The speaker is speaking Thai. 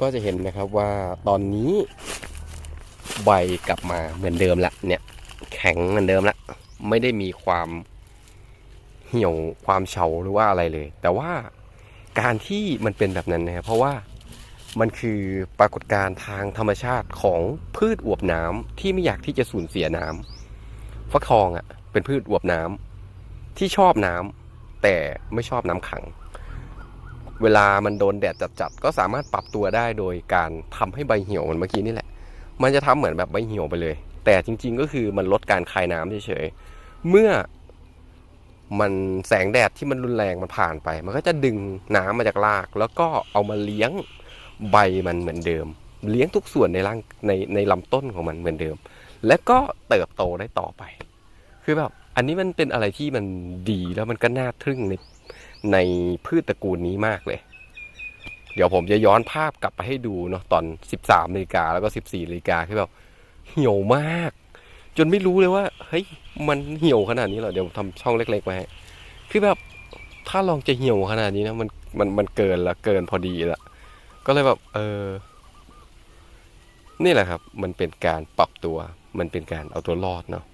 ก็จะเห็นนะครับว่าตอนนี้ใบกลับมาเหมือนเดิมละเนี่ย แข็งเหมือนเดิมละไม่ได้มีความเหี่ยวความเฉาหรือว่าอะไรเลย แต่ว่าการที่มันเป็นแบบนั้นนะครับเพราะว่ามันคือปรากฏการณ์ทางธรรมชาติของพืชอวบน้ำที่ไม่อยากที่จะสูญเสียน้ำฟักทองอะ่ะเป็นพืชอวบน้ำที่ชอบน้ำแต่ไม่ชอบน้ำขัง เวลามันโดนแดดจัดๆก็สามารถปรับตัวได้โดยการทำให้ใบเหี่ยวเหมือนเมื่อกี้นี่แหละ มันจะทำเหมือนแบบใบเหี่ยวไปเลย แต่จริง ๆ ก็คือมันลดการคายน้ำเฉยๆเมื่อมันแสงแดดที่มันรุนแรงมันผ่านไป มันก็จะดึงน้ำมาจากราก แล้วก็เอามาเลี้ยงใบมันเหมือนเดิม เลี้ยงทุกส่วนในร่างในในลำต้นของมันเหมือนเดิม และก็เติบโตได้ต่อไป คือแบบอันนี้มันเป็นอะไรที่มันดีแล้วมันก็น่าทึ่งใน ในพืชตระกูลนี้มากเลย เดี๋ยวผมจะย้อนภาพกลับไปให้ดูเนาะตอน 13นาฬิกาแล้วก็ 14นาฬิกาคือแบบเหี่ยวมาก จนไม่รู้เลยว่าเฮ้ยมันเหี่ยวขนาดนี้เหรอเดี๋ยวผมทำช่องเล็กๆไว้คือแบบถ้าลองจะเหี่ยวขนาดนี้นะมันมันมันเกินละเกินพอดีละก็เลยแบบเออนี่แหละครับ มันเป็นการปรับตัว มันเป็นการเอาตัวรอดเนาะ